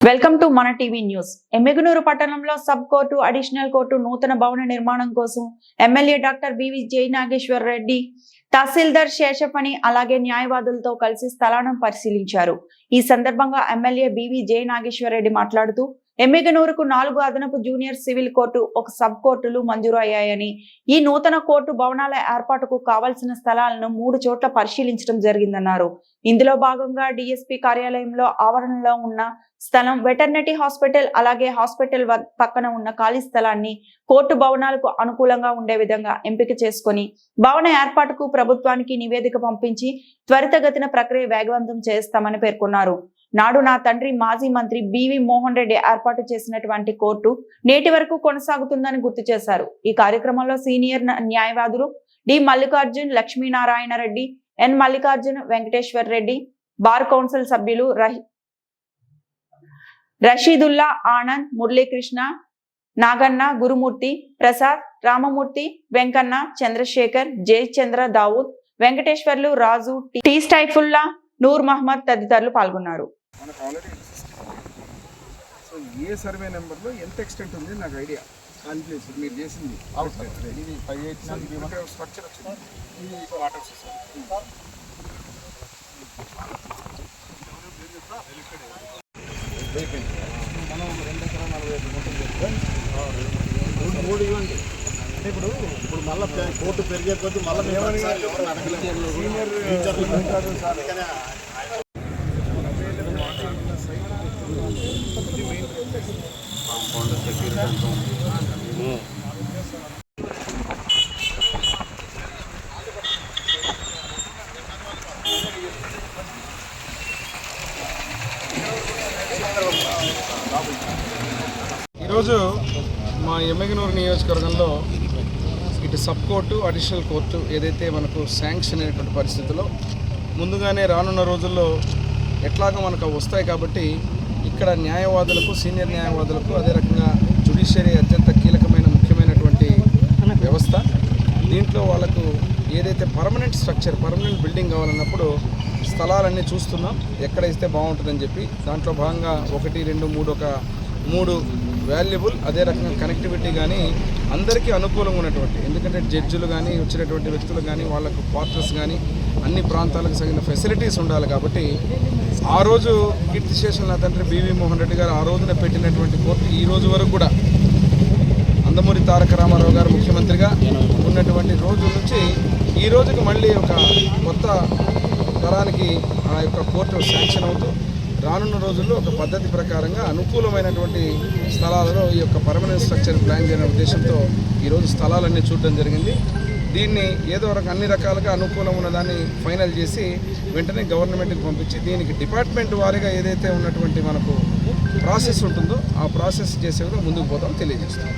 Welcome to మన TV news. Emmiganur పట్టణంలో sub court additional court నూతన భవన నిర్మాణం కోసం MLA doctor B V Jayanageshwar Reddy tahsildar Seshapani అలాగే న్యాయవాదులతో కలిసి స్థలాలను పరిశీలించారు. ఈ సందర్భంగా ఎమ్మెల్యే బివి జయనాగేశ్వర్ రెడ్డి మాట్లాడుతూ ఎమ్మెగనూరుకు నాలుగు అదనపు జూనియర్ సివిల్ కోర్టు ఒక సబ్ కోర్టులు మంజూరు అయ్యాయని ఈ నూతన కోర్టు భవనాల ఏర్పాటుకు కావాల్సిన స్థలాలను మూడు చోట్ల పరిశీలించడం జరిగిందన్నారు. ఇందులో భాగంగా డిఎస్పీ కార్యాలయంలో ఆవరణలో ఉన్న స్థలం వెటర్నరీ హాస్పిటల్ అలాగే హాస్పిటల్ వ- పక్కన ఉన్న ఖాళీ స్థలాన్ని కోర్టు భవనాలకు అనుకూలంగా ఉండే విధంగా ఎంపిక చేసుకొని భవన ఏర్పాటుకు ప్రభుత్వానికి నివేదిక పంపించి త్వరితగతిన ప్రక్రియ వేగవంతం చేస్తామని పేర్కొన్నారు. నాడు నా తండ్రి మాజీ మంత్రి బివి మోహన్ రెడ్డి ఏర్పాటు చేసినటువంటి కోర్టు నేటి వరకు కొనసాగుతుందని గుర్తు చేశారు. ఈ కార్యక్రమంలో సీనియర్ న్యాయవాదులు D. Mallikarjun Lakshminarayana Reddy N. Mallikarjun Venkateshwar Reddy bar council సభ్యులు రషీదుల్లా ఆనంద్ మురళీకృష్ణ నాగన్న గురుమూర్తి ప్రసాద్ రామమూర్తి వెంకన్న చంద్రశేఖర్ జయచంద్ర దావూద్ వెంకటేశ్వర్లు రాజు టీ స్టైఫుల్లా నూర్ మహమ్మద్ తదితరులు పాల్గొన్నారు. మనకు ఆల్రెడీ సో ఏ సర్వే నెంబర్లో ఎంత ఎక్స్టెంట్ ఉంది నాకు ఐడియా దాని ప్లేస్ మీరు చేసింది. ఇది ఫైవ్ ఎయిట్ స్ట్రక్చర్ వచ్చింది ఇది వాటర్ మనం రెండు ఎకరాల నలభై ఐదు మూడు ఇవ్వండి. అంటే ఇప్పుడు ఇప్పుడు మళ్ళీ కోర్టు పెరిగే కొద్దీ మళ్ళీ. సీనియర్ కాంపౌండ్ ఉంటారు సార్ ఈరోజు మా ఎమ్మెగనూరు నియోజకవర్గంలో ఇటు సబ్ కోర్టు అడిషనల్ కోర్టు ఏదైతే మనకు శాంక్షన్ అయినటువంటి పరిస్థితిలో ముందుగానే రానున్న రోజుల్లో ఎట్లాగో మనకు వస్తాయి కాబట్టి ఇక్కడ న్యాయవాదులకు సీనియర్ న్యాయవాదులకు అదే రకంగా జుడిషియరీ అత్యంత కీలకమైన ముఖ్యమైనటువంటి వ్యవస్థ. దీంట్లో వాళ్ళకు ఏదైతే పర్మనెంట్ స్ట్రక్చర్ పర్మనెంట్ బిల్డింగ్ కావాలన్నప్పుడు స్థలాలన్నీ చూస్తున్నాం. ఎక్కడ ఇస్తే బాగుంటుందని చెప్పి. దాంట్లో భాగంగా ఒకటి రెండు మూడు ఒక మూడు వాల్యుబుల్ అదే రకంగా కనెక్టివిటీ కానీ అందరికీ అనుకూలంగా ఉన్నటువంటి ఎందుకంటే జడ్జిలు కానీ వచ్చినటువంటి వ్యక్తులు కానీ వాళ్ళకు క్వార్టర్స్ కానీ అన్ని ప్రాంతాలకు తగిన ఫెసిలిటీస్ ఉండాలి కాబట్టి ఆ రోజు కీర్తిశేషులు నా తండ్రి బీవీ మోహన్ రెడ్డి గారు ఆ రోజున పెట్టినటువంటి కోర్టు ఈ రోజు వరకు కూడా అందమూరి తారక రామారావు గారు ముఖ్యమంత్రిగా ఉన్నటువంటి రోజు నుంచి ఈ రోజుకి మళ్ళీ ఒక కొత్త తరానికి ఆ యొక్క కోర్టు శాంక్షన్ అవుతూ రానున్న రోజుల్లో ఒక పద్ధతి ప్రకారంగా అనుకూలమైనటువంటి స్థలాలలో ఈ యొక్క పర్మనెంట్ స్ట్రక్చర్ ప్లాన్ చేయడం ఉద్దేశంతో ఈరోజు స్థలాలన్నీ చూడడం జరిగింది. దీన్ని ఏదో ఒక అన్ని రకాలుగా అనుకూలం ఉన్నదాన్ని ఫైనల్ చేసి వెంటనే గవర్నమెంట్కి పంపించి దీనికి డిపార్ట్మెంట్ వారీగా ఏదైతే ఉన్నటువంటి మనకు ప్రాసెస్ ఉంటుందో ఆ ప్రాసెస్ చేసే విధంగా ముందుకు పోతాం తెలియజేస్తాం.